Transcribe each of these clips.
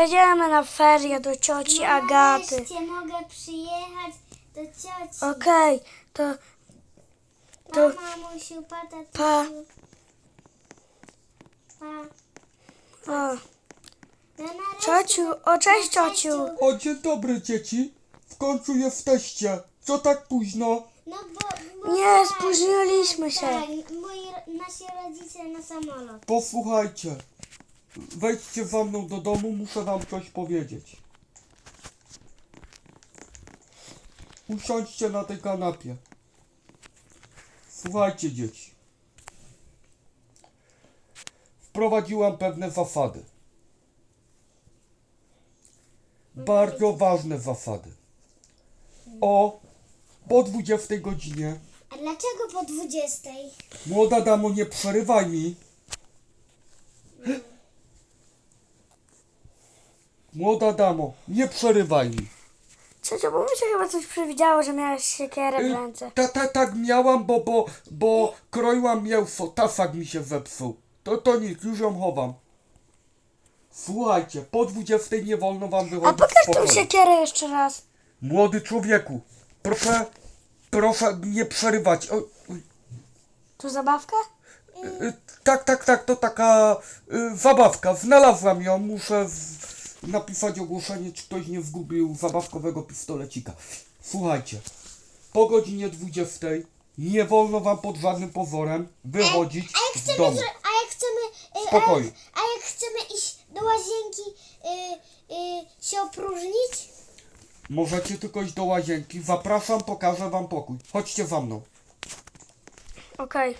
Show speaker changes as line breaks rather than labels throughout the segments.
Jedziemy na ferie do cioci Agaty.
Nareszcie mogę przyjechać do cioci.
Okej, to to-
Pa, mamusiu, pa, tatusiu.
Pa.
Pa.
o,
No
ciociu, o cześć ciociu.
O, dzień dobry dzieci. W końcu jesteście. Co tak późno?
No bo, bo
Nie,
tak,
spóźniliśmy się.
Tak, moi, nasi rodzice na samolot.
Posłuchajcie. Wejdźcie za mną do domu, muszę wam coś powiedzieć. Usiądźcie na tej kanapie. Słuchajcie dzieci. Wprowadziłam pewne zasady. Bardzo ważne zasady. O po 20 godzinie
A dlaczego po 20?
Młoda damo, nie przerywaj mi. Młoda damo, nie przerywaj mi.
Ciociu, bo mi się chyba coś przewidziało, że miałeś siekierę w
Y,
ręce.
Ta, ta, tak miałam, bo, bo, bo kroiłam mięso, tasak mi się zepsuł. To, to nic, już ją chowam. Słuchajcie, po 20 nie wolno wam
A
wychodzić
pokaż
z
tą
pokoju.
siekierę jeszcze raz.
Młody człowieku, proszę, proszę nie przerywać. O, oj,
Tu zabawka?
Y, Tak, tak, tak, to taka y, zabawka. Znalazłam ją, muszę w, napisać ogłoszenie, czy ktoś nie zgubił zabawkowego pistolecika. Słuchajcie, po godzinie 20 nie wolno wam pod żadnym pozorem wychodzić
A jak
z
chcemy,
domu.
zro- a jak chcemy, y,
Z.
A, a jak chcemy iść do łazienki, y, y, się opróżnić?
Możecie tylko iść do łazienki. Zapraszam, pokażę wam pokój. Chodźcie za mną.
Okej.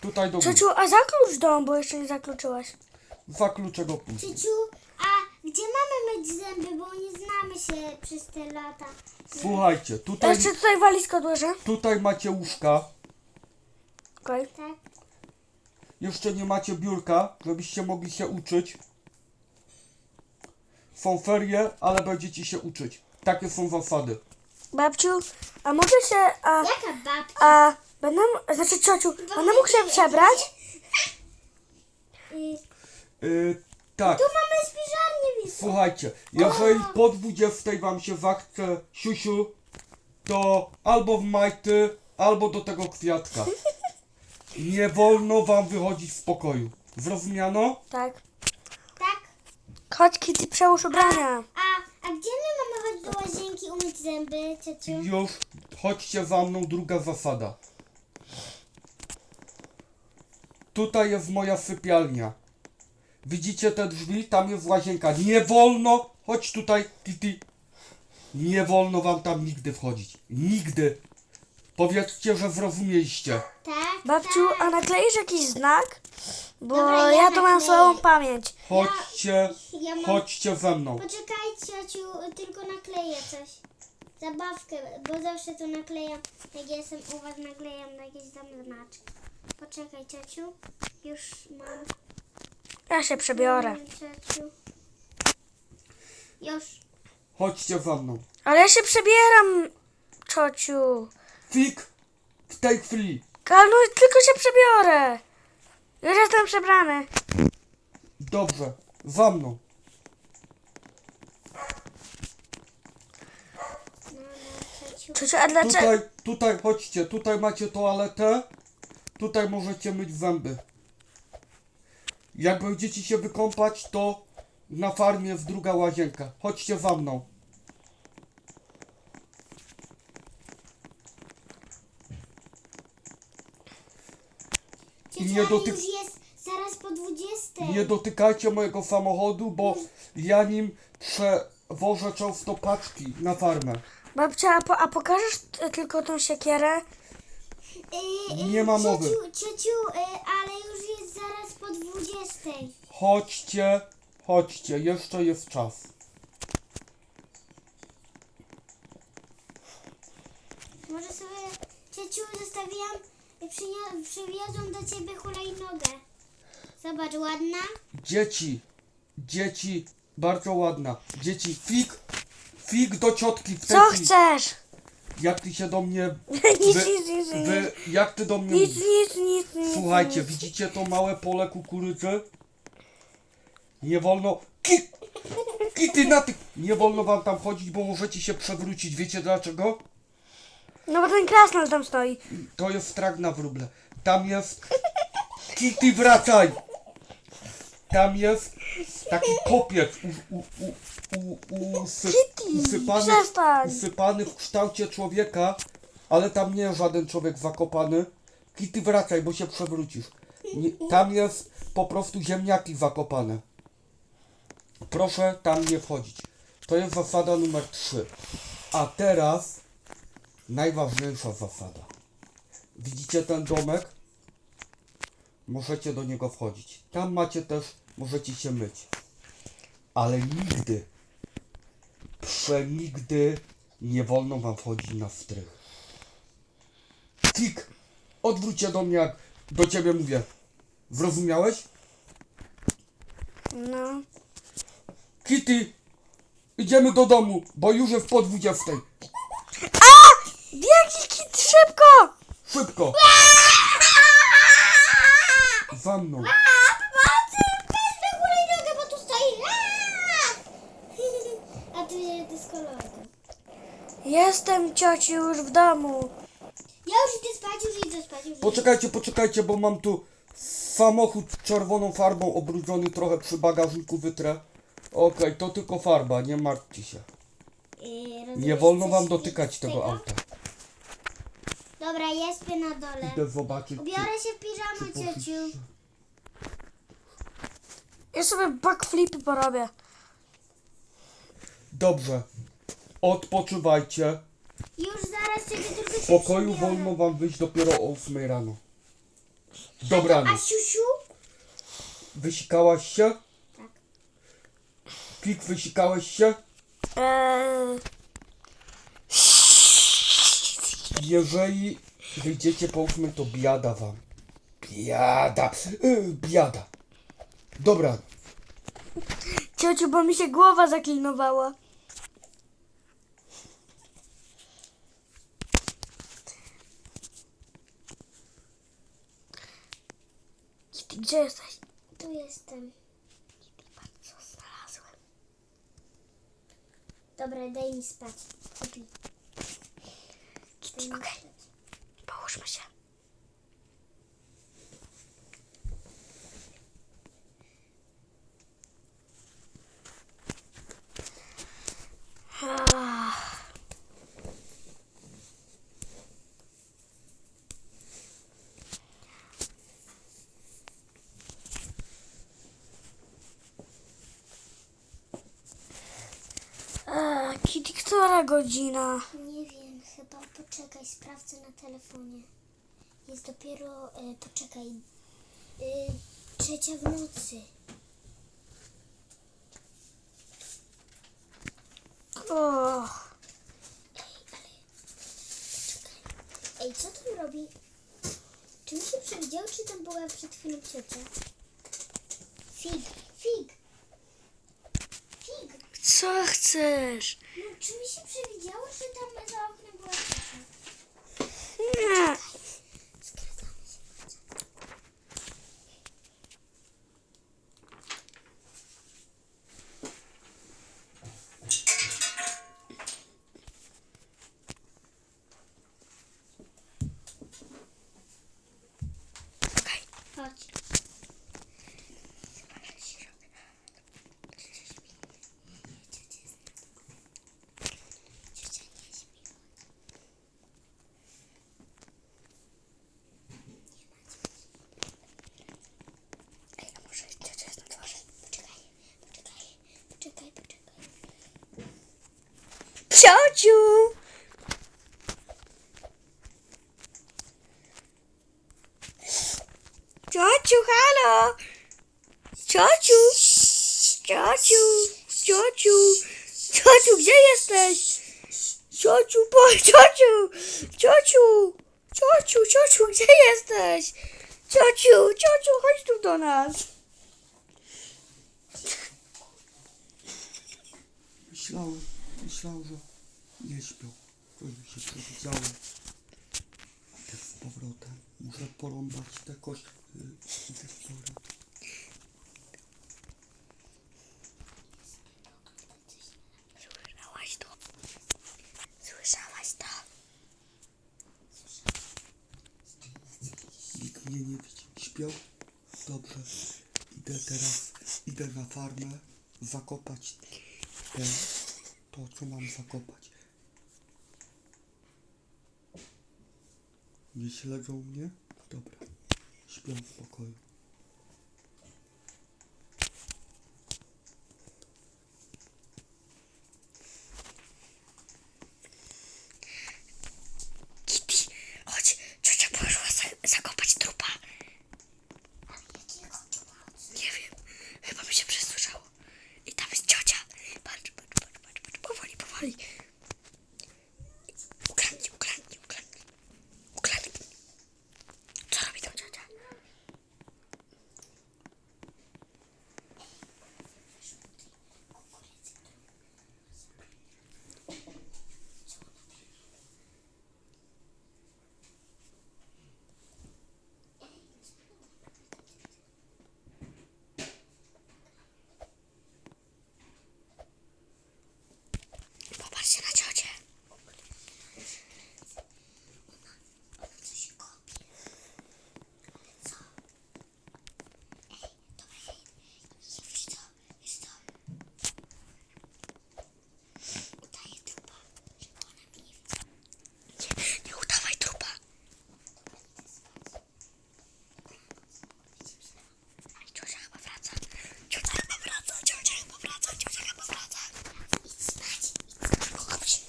Tutaj do góry.
Ciociu, a zaklucz dom, bo jeszcze nie zakluczyłaś.
Zakluczę go później.
Ciociu, a myć zęby, bo nie znamy się przez te lata.
Słuchajcie, tutaj,
jeszcze tutaj walizkę odłożę.
tutaj macie łóżka.
Okej.
Tak?
Jeszcze nie macie biurka, żebyście mogli się uczyć. Są ferie, ale będziecie się uczyć. Takie są zasady.
Babciu, a mogę się, a,
Jaka babka?
a, będę, znaczy ciociu, będę mógł się przebrać?
Y,
tak,
tu mamy spiżarnię wisłą.
słuchajcie, jeżeli po 20 wam się zachce siusiu, to albo w majty, albo do tego kwiatka. Nie wolno wam wychodzić z pokoju. Zrozumiano?
Tak.
Tak?
Chodź, Kitty, przełóż ubrania.
A, a gdzie my mamy chodzić do łazienki umyć zęby, ciociu?
Już, chodźcie za mną, druga zasada. Tutaj jest moja sypialnia. Widzicie te drzwi? Tam jest łazienka. Nie wolno! Chodź tutaj, Kitty. Nie wolno wam tam nigdy wchodzić. Nigdy. Powiedzcie, że zrozumieliście.
Tak,
Babciu,
tak.
a nakleisz jakiś znak? Bo
Dobra,
ja,
ja
tu mam
nakleję.
słabą pamięć.
Chodźcie,
Ja mam...
chodźcie ze mną.
Poczekaj, ciociu, tylko nakleję coś. Zabawkę, bo zawsze to naklejam. Jak jestem u was, naklejam na jakieś tam znaczki. Poczekaj, ciociu. Już mam.
Ja się przebiorę.
Mam, ciociu. Już.
Chodźcie za mną.
Ale ja się przebieram, ciociu.
Fik w tej chwili.
Ale no, tylko się przebiorę. Już jestem przebrany.
Dobrze, za mną.
Ciociu.
Ciociu, a dlaczego?
Tutaj, tutaj, chodźcie, tutaj macie toaletę, tutaj możecie myć zęby. Jak będziecie się wykąpać, to na farmie jest druga łazienka. Chodźcie za mną.
Ciociu,
nie
już jest zaraz po 20.
Nie dotykajcie mojego samochodu, bo ja nim przewożę często paczki na farmę.
Babcia, a, po, a pokażesz t- tylko tą siekierę?
Y, y,
Nie ma mowy.
Ciociu, ciociu y, ale już jest zaraz po 20.
Chodźcie, chodźcie, jeszcze jest czas.
Może sobie, ciociu, zostawiłam, przynia- przywiozłam do ciebie hulajnogę. Zobacz, ładna.
Dzieci, dzieci, bardzo ładna. Dzieci, fig, fig do ciotki w tej
Co
chwili.
chcesz?
Jak ty się do mnie...
Nic,
Wy,
nic, nic, nic.
wy, jak ty do mnie
Nic, nic, nic, nic.
Słuchajcie,
nic.
widzicie to małe pole kukurydzy? Nie wolno... Ki, Kitty, na ty... Nie wolno wam tam chodzić, bo możecie się przewrócić. Wiecie dlaczego?
No bo ten krasnal tam stoi.
To jest strach na wróble. Tam jest... Kitty, wracaj! Tam jest taki kopiec u, u, u, u, u, usy,
Kitty,
usypany, usypany w kształcie człowieka, ale tam nie jest żaden człowiek zakopany. Kitty, wracaj, bo się przewrócisz. Nie, tam jest po prostu ziemniaki zakopane. Proszę tam nie wchodzić. To jest zasada numer 3. A teraz najważniejsza zasada. Widzicie ten domek? Możecie do niego wchodzić. Tam macie też, możecie się myć. Ale nigdy, przenigdy nie wolno wam wchodzić na strych. Kik, odwróć się do mnie, jak do ciebie mówię. Zrozumiałeś?
No.
Kitty, idziemy do domu, bo już jest po 20.
Biegnij, kit, szybko!
Szybko! Za mną.
Pomocy! Weź nogę, bo tu stoi. A ty kolorem.
Jestem ciociu już w domu.
Ja już idę spać, już idę spać, już idę.
Poczekajcie, poczekajcie, bo mam tu samochód czerwoną farbą obrudzony trochę przy bagażniku wytrę. Okej, to tylko farba, nie martwcie się.
Yy,
Nie wolno
coś
wam dotykać tego
tego?
auta.
Dobra, ja śpię na dole.
Idę zobaczyć. czy-
Ubiorę się w piżamę, ciociu.
Ja sobie backflipy porobię.
Dobrze. Odpoczywajcie.
Już zaraz ciociu tylko
W pokoju wolno wam wyjść dopiero o 8 rano.
A
Dobranoc.
siusiu?
Wysikałaś się?
Tak.
Kik, wysikałeś się?
Eee,
Jeżeli wyjdziecie po 8, to biada wam. Biada. Yy, biada. Dobra.
ciociu, bo mi się głowa zaklinowała. Kitty, gdzie jesteś?
Tu jestem.
Co znalazłem?
Dobra, daj mi spać. Kupi.
Kitty, okej, połóżmy się. Ah. Eee, Kitty, która godzina?
Nie wiem, chyba poczekaj, sprawdzę na telefonie. Jest dopiero, e, poczekaj, e, trzecia w nocy.
O,
Ej, co tu robi? Czy mi się przewidziało, czy tam była przed chwilą ciocia? Fig, fig.
co chcesz?
No, czy mi się przewidziało, że tam za oknem była?
Nie. Okej.
Chodź. Ciocia nie śpi.
Ej, a może ciocia jest na dworze?
Poczekaj, poczekaj, poczekaj, poczekaj.
Ciociu! Ciociu, halo! Ciociu! Ciociu! Ciociu! Ciociu, gdzie jesteś? Ciociu, po... Ciociu! Ciociu! Ciociu, ciociu, gdzie jesteś? Ciociu, ciociu, chodź tu do nas.
Myślałem, myślał, że nie śpią. Trochę się przebudzałem. Tak z powrotem. Muszę porąbać te kości. Dobra. Słyszałaś to? Słyszałaś to? Nikt nie widzi. Śpią? Dobrze. Idę teraz, idę na farmę zakopać te co mam zakopać. Nie śledzą mnie? Dobra. Śpią w spokoju.
Kitty, chodź, ciocia poszła za, zakopać trupa. Nie wiem, chyba mi się przesłyszało. I tam jest ciocia. Patrz, patrz, patrz, patrz, patrz. powoli, powoli. Ukradnij, ukradnij, ukradnij. Ukradnij. Co robi tam ciocia? Popatrzcie na ciocię. Nie, nie udawaj trupa. Ciocia chyba wraca. Ciocia chyba wraca. Ciocia chyba wraca. Ciocia chyba wraca. Idź spać. Idź spać. Kocham się.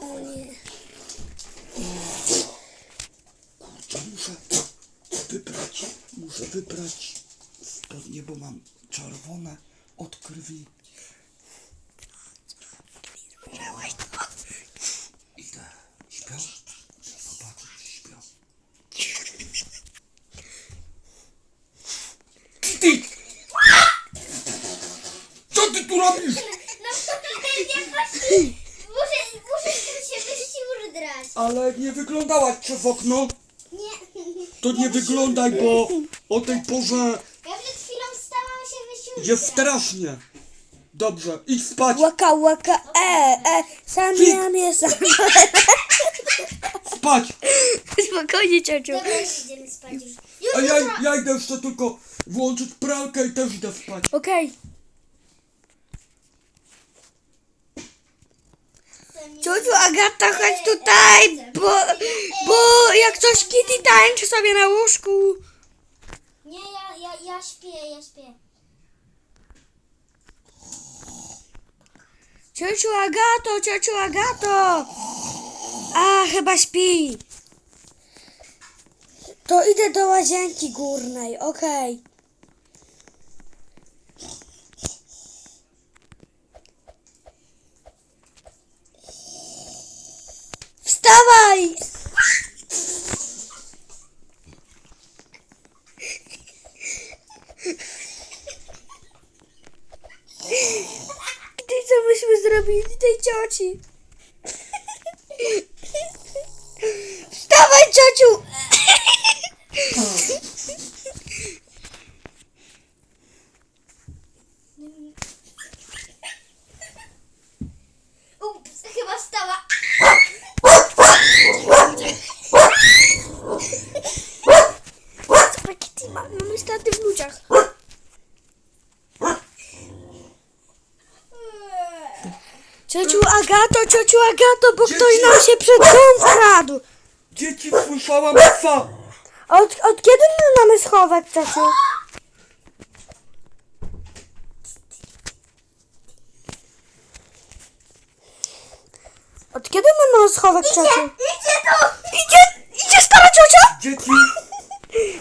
O nie.
Kurczę, muszę wybrać, muszę wybrać spodnie, bo mam czerwone
to?
Idę. Śpią? Zobaczę, czy śpią. Ty! Co ty tu robisz?
No nie właśnie. Muszę, muszę się wysił drać.
Ale nie wyglądałaś przez okno.
Nie.
To nie wyglądaj, bo o tej porze
Ja przed chwilą wstałam się wysił
jest strasznie. Dobrze, idź spać.
Łaka, łaka, e, e, sam
Fik.
ja mnie sam.
Spać.
Spokojnie, ciociu.
Dobra, już idziemy spać już. Już
A ja,
jutro.
ja idę jeszcze tylko włączyć pralkę i też idę spać.
Okej. Ciociu, Agata, chodź tutaj, bo, bo jak coś Kitty tańczy sobie na łóżku.
Nie, ja, ja, ja śpię, ja śpię.
Ciociu Agato, ciociu Agato. A, chyba śpi. To idę do łazienki górnej, okej. Wstawaj! Co myśmy zrobili tej cioci? Wstawaj, ciociu!
Ups, chyba wstała.
Zobacz, Kitty, ma- mamy straty w ludziach. Ciociu Agato, bo ktoś nam się przed dom wkradł.
Dzieci, słyszałam psa.
Od, od kiedy my mamy schowek, ciociu? Od kiedy my mamy schowek, ciociu?
Idzie tu!
Idzie, idzie stara ciocia!
Dzieci,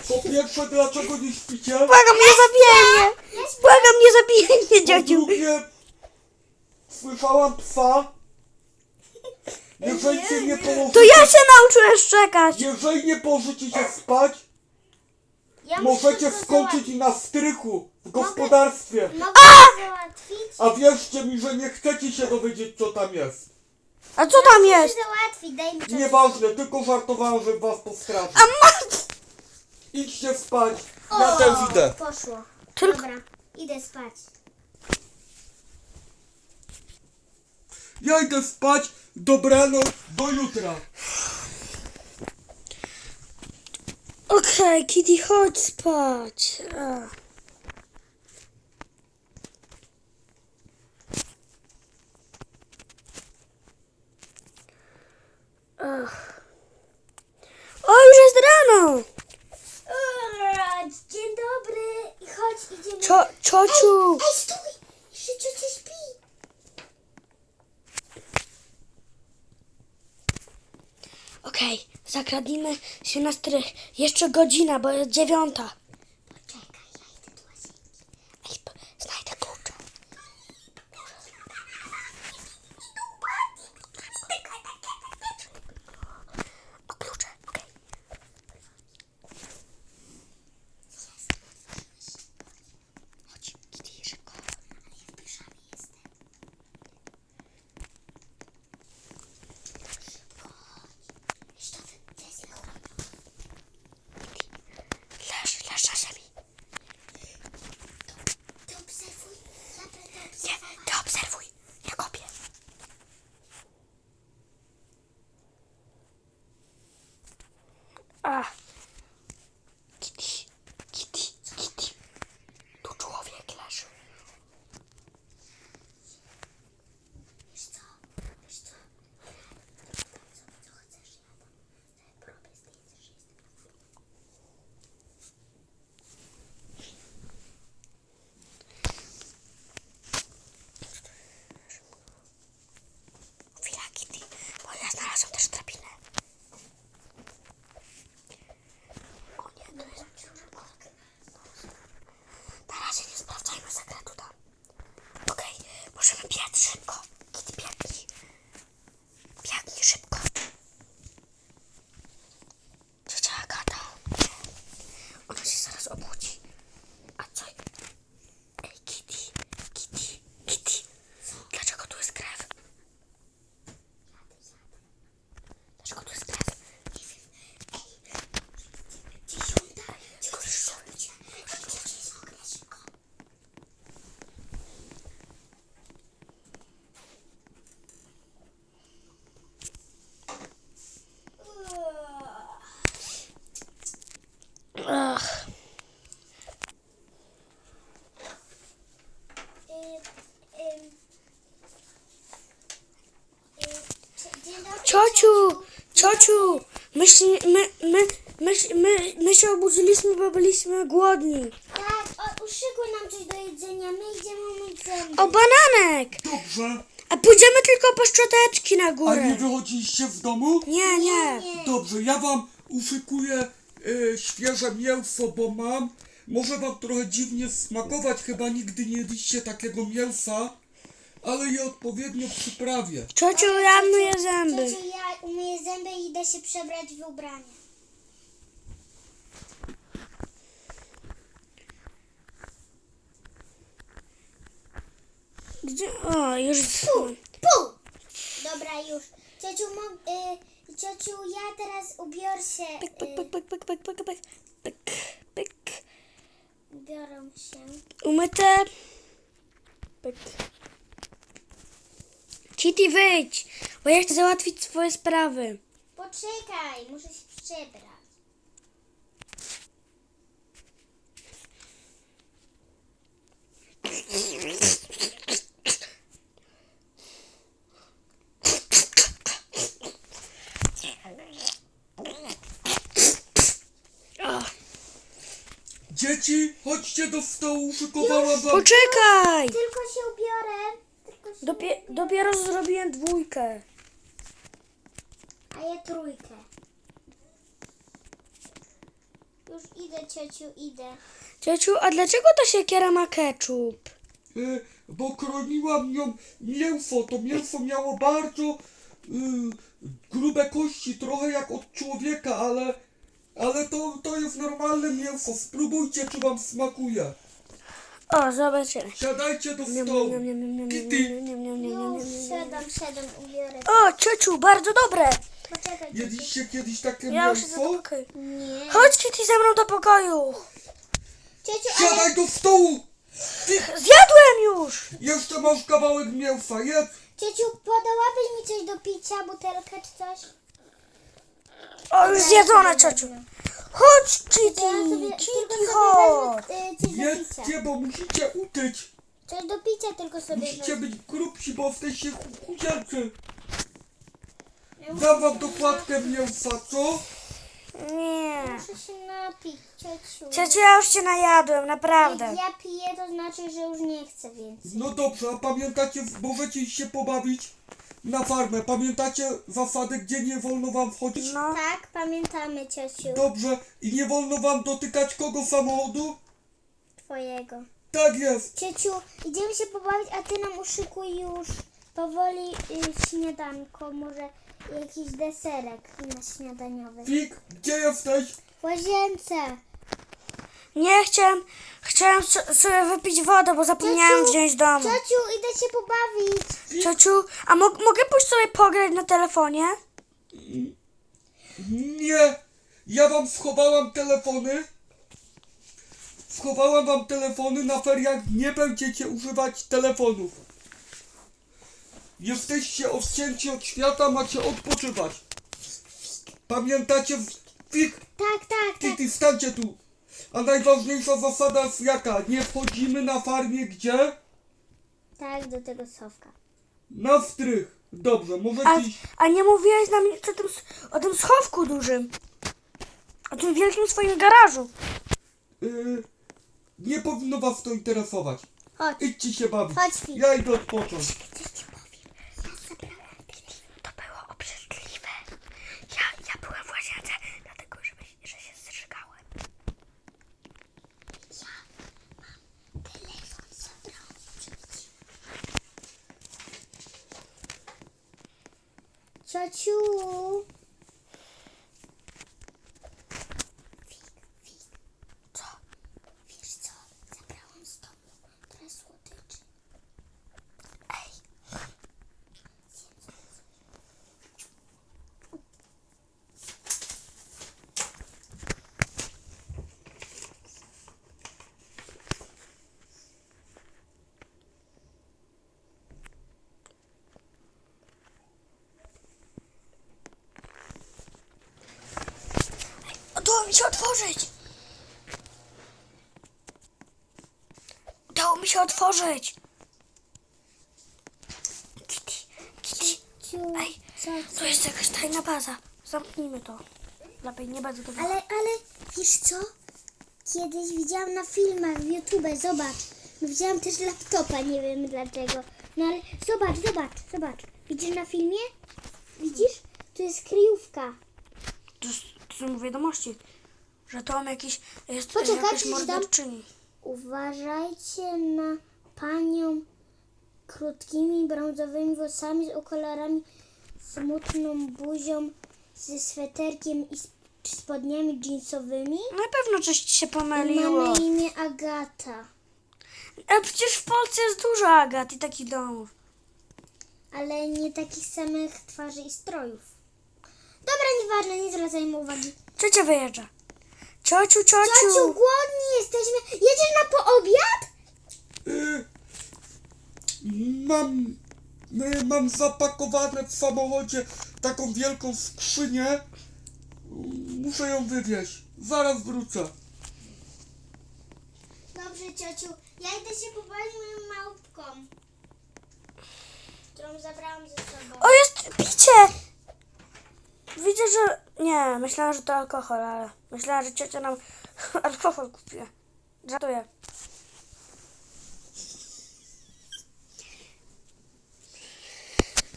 po pierwsze, dlaczego nie śpicie?
Błagam, nie zabijaj mnie! Błagam, nie zabijaj mnie,
Po
ciociu!
drugie, słyszałam psa. Jeżeli się nie
To
położycie,
ja się nauczyłem szczekać!
jeżeli nie położycie się spać,
Ja muszę
możecie
to
skończyć na strychu w gospodarstwie.
Mogę to załatwić?
A wierzcie mi, że nie chcecie się dowiedzieć, co tam jest.
A co tam
Muszę
jest?
załatwić, daj mi czas.
Nieważne, tylko żartowałem, żeby was postraszyć.
A ma...
Idźcie spać, ja też idę.
Poszło.
Tylko-
Dobra, idę spać.
Ja idę spać. Dobranoc, do jutra.
Okej, Kitty, chodź spać. A. Ach. O, już jest rano!
Dzień dobry. Chodź, idziemy.
Cio, ciociu!
Ej, stój! Jeszcze ciocia śpi.
Okej, zakradnijmy się na strych. Jeszcze godzina, bo jest dziewiąta. Ciociu, ciociu, myśmy, my, my, my, my, my się obudziliśmy, bo byliśmy głodni.
Tak, o, uszykuj nam coś do jedzenia. My idziemy umyć zęby.
O, bananek!
Dobrze.
A pójdziemy tylko po szczoteczki na
A nie
górę.
wychodziliście z domu?
Nie, nie.
Nie.
Dobrze, ja wam uszykuję e, świeże mięso, bo mam. Może wam trochę dziwnie smakować, chyba nigdy nie jedliście takiego mięsa, ale je odpowiednio przyprawię.
Ciociu, ja myję zęby.
Ciociu, ja umyję zęby i idę się przebrać w ubranie.
Gdzie? O, już...
Pu, pu. Dobra, już. Ciociu, mo- y, ciociu, ja teraz ubiorę się.
Pyk, pyk, pyk,
Y,
pyk, pyk, pyk, pyk, pyk, pyk, pyk.
ubiorę się.
Umyte. Pyk. Chitty, wyjdź! Bo ja chcę załatwić swoje sprawy.
Poczekaj, muszę się przebrać.
Dzieci, chodźcie do stołu, uszykowałam wam.
poczekaj!
Tylko się ubiorę. Tylko się
Dopie dopiero zrobiłem dwójkę.
A ja trójkę. Już idę, ciociu, idę.
Ciociu, a dlaczego ta siekiera ma ketchup?
E, bo kroniłam nią mięso. To mięso miało bardzo y, grube kości, trochę jak od człowieka, ale, ale to, to jest normalne mięso. Spróbujcie, czy wam smakuje.
O, zobaczymy.
Siadajcie do stołu. Kitty,
Już
niam.
siadam, siadam, ubiorę.
O, ciociu, bardzo dobre.
Poczekaj,
jedliście kiedyś takie
Ja już idę do
mięso?
pokoju.
Nie.
Chodź, Kitty, ze mną do pokoju.
Ciociu, ale...
Siadaj do stołu! Ty
Zjadłem już.
jeszcze masz kawałek mięsa, jedz
Ciociu, podałabyś mi coś do picia, butelkę czy coś?
O, już zjedzone, ciociu. Chodź, Kitty,
ja sobie, tylko
Kitty,
sobie
chodź.
wezmę y, coś do picia.
Jedzcie, bo musicie utyć.
Coś do picia tylko sobie
Musicie
wezmę.
być grubsi, bo jesteście chu- chudzielcy.
Ja
Dam wam
muszę się
dokładkę mięsa, co?
Nie.
Muszę się napić, ciociu.
Ciociu, ja już cię najadłem,
Jak
naprawdę.
ja piję, to znaczy, że już nie chcę więcej.
No dobrze, a pamiętacie, możecie się pobawić na farmę. Pamiętacie zasady, gdzie nie wolno wam wchodzić?
No.
Tak, pamiętamy, ciociu.
Dobrze, i nie wolno wam dotykać kogo samochodu?
Twojego.
Tak jest.
Ciociu, idziemy się pobawić, a ty nam uszykuj już powoli y, śniadanko, może jakiś deserek na śniadaniowy.
Fik, gdzie jesteś?
W łazience.
Nie chciałem, chciałem so- sobie wypić wodę, bo zapomniałem
Ciociu,
wziąć domu.
Ciociu, idę się pobawić.
Ciociu, a mo- mogę pójść sobie pograć na telefonie?
Nie, ja wam schowałam telefony. Schowałam wam telefony, na feriach nie będziecie używać telefonów. Jesteście odcięci od świata, macie odpoczywać. Pamiętacie? Fik,
Tak, tak,
ty,
tak.
ty, stańcie tu. A najważniejsza zasada jest jaka? Nie wchodzimy na farmie gdzie?
Tak, do tego sowka.
Na strych. Dobrze,
A,
możecie iść.
a nie mówiłeś nam nic o tym, s- o tym schowku dużym. O tym wielkim swoim garażu.
Yy, nie powinno was to interesować.
Chodź.
Idźcie się bawić.
Chodź.
Ja idę odpocząć.
Coś ci powiem. To było obrzydliwe. Ja, ja byłem w łazience, dlatego że, że się zżygałem.
Telefon zabrał. Ciociu.
Co?
Wiesz co? Zabrałam z domu trochę słodyczy.
Ej, udało mi się otworzyć. Udało mi się otworzyć. Kitty, Kitty. Ej, to jest jakaś tajna baza. Zamknijmy to. Lepiej nie będę tego...
Ale, ale, wiesz co? Kiedyś widziałam na filmach w YouTube, zobacz. Widziałam też laptopa, nie wiem dlaczego. No ale zobacz, zobacz, zobacz. Widzisz na filmie? Widzisz? Tu jest kryjówka.
To, to są wiadomości, że to jakiś jest
Poczekaj,
jakaś
przeczytam.
morderczyni.
Uważajcie na panią krótkimi brązowymi włosami z okularami, smutną buzią, ze sweterkiem i sp- spodniami jeansowymi.
Na pewno coś ci się pomyliło.
na imię Agata.
A przecież w Polsce jest dużo Agat i takich domów.
ale nie takich samych twarzy i strojów. Dobra, nieważne, nie zwracajmy uwagi.
Ciocia wyjeżdża. Ciociu, ciociu.
Ciociu, głodni jesteśmy. Jedziesz na poobiad?
Yy, mam, yy, mam zapakowane w samochodzie taką wielką skrzynię. Muszę ją wywieźć. Zaraz wrócę.
Dobrze, ciociu. Ja idę się pobawić moją małpką, którą zabrałam ze sobą.
O, jest picie! Widzę, że... Nie, myślałam, że to alkohol, ale... Myślałam, że ciocia nam alkohol kupiła. Żartuję.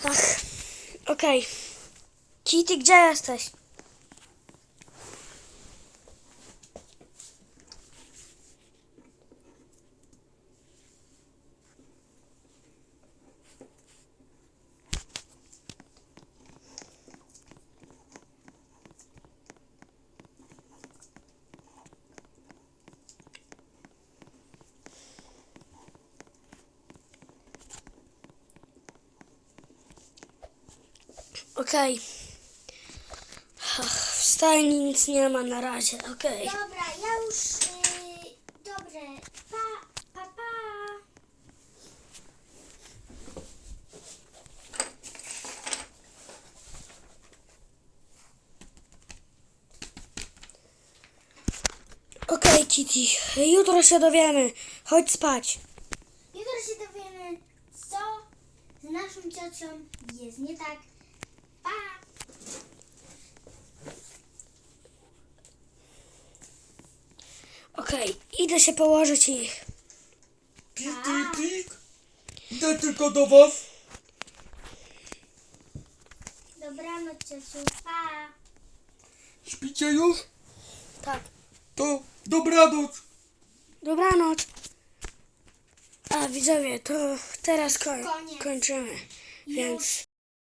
Ach, okej. Kitty, gdzie jesteś? Okej. Okay. W stajni nic nie ma na razie, okej. Okay.
Dobra, ja już... Yy, dobre, pa, pa, pa.
Okej, okay, Kitty, jutro się dowiemy. Chodź spać. Się położyć i...
Kitty Pig? Idę tylko do was.
Dobranoc, ciociu. Pa!
Śpicie już?
Tak.
To dobranoc.
Dobranoc. A widzowie, to teraz koń,
Koniec.
kończymy. Więc